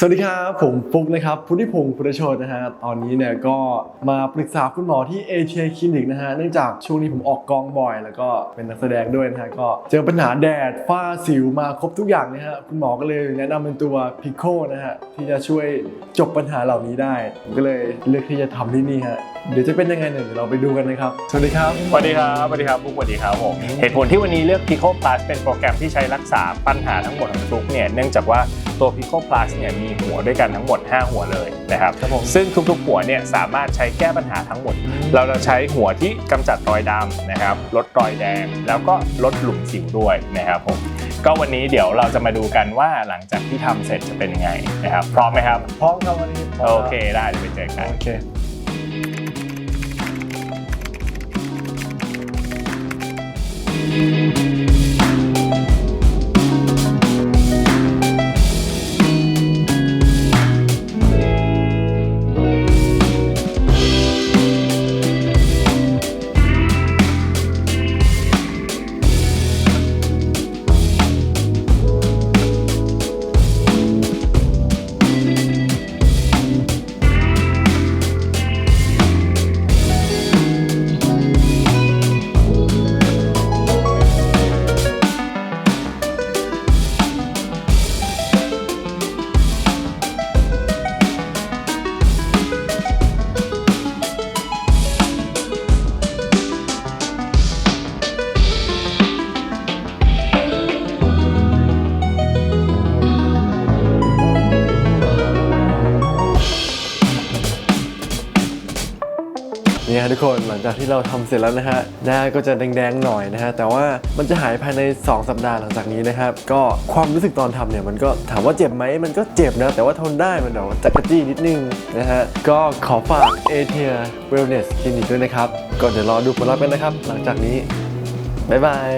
สวัสดีครับผมฟุกนะครับพุทธิพงศ์พุทธโชตนะฮะตอนนี้เนี่ยก็มาปรึกษาคุณหมอที่เอเชียคลินิกนะฮะเนื่องจากช่วงนี้ผมออกกองบ่อย แล้วก็เป็นนักแสดงด้วยนะฮะก็เจอปัญหาแดดฝ้าสิวมาครบทุกอย่างนะฮะคุณหมอก็เลยแนะนำเป็นตัวพิโคนะฮะที่จะช่วยจบปัญหาเหล่านี้ได้ผมก็เลยเลือกที่จะทำที่นี่ฮะเดี๋ยวจะเป็นยังไงเนี่ยเดี๋ยวเราไปดูกันนะครับ สวัสดีครับ สวัสดีครับสวัสดีครับฟุกสวัสดีครับผมเหตุผลที่วันนี้เลือก Pico Plus เป็นโปรแกรมที่ใช้รักษาปัญหาทั้งหมดของฟลุกเนี่ยเนื่องจากว่า ตัว Pico Plus เนี่ยมีหัวด้วยกันทั้งหมด 5 หัวเลยนะครับครับผมซึ่งทุกๆหัวเนี่ยสามารถใช้แก้ปัญหาทั้งหมด เราจะใช้หัวที่กำจัดรอยดำนะครับ ลดรอยแดง แล้วก็ลดหลุมสิวด้วยนะครับผมก็วันนี้เดี๋ยวเราจะมาดูกันว่าหลังจากที่ทำเสร็จจะเป็นยังไงนะครับ พร้อมไหมครับ พร้อมครับวันนี้พร้มโอรับเคได้เดี๋ยวไปเจอกันโอเค นี้ฮะทุกคนหลังจากที่เราทำเสร็จแล้วนะฮะหน้าก็จะแดงๆหน่อยนะฮะแต่ว่ามันจะหายภายใน 2 สัปดาห์หลังจากนี้นะครับก็ความรู้สึกตอนทำเนี่ยมันก็ถามว่าเจ็บไหมมันก็เจ็บนะแต่ว่าทนได้มันเดี๋ยวจักรจี้นิดนึงนะฮะก็ขอฝากเอเทียเวลเนสคลินิกด้วยนะครับก็เดี๋ยวรอดูผลลัพธ์กันนะครับ หลังจากนี้บ๊ายบาย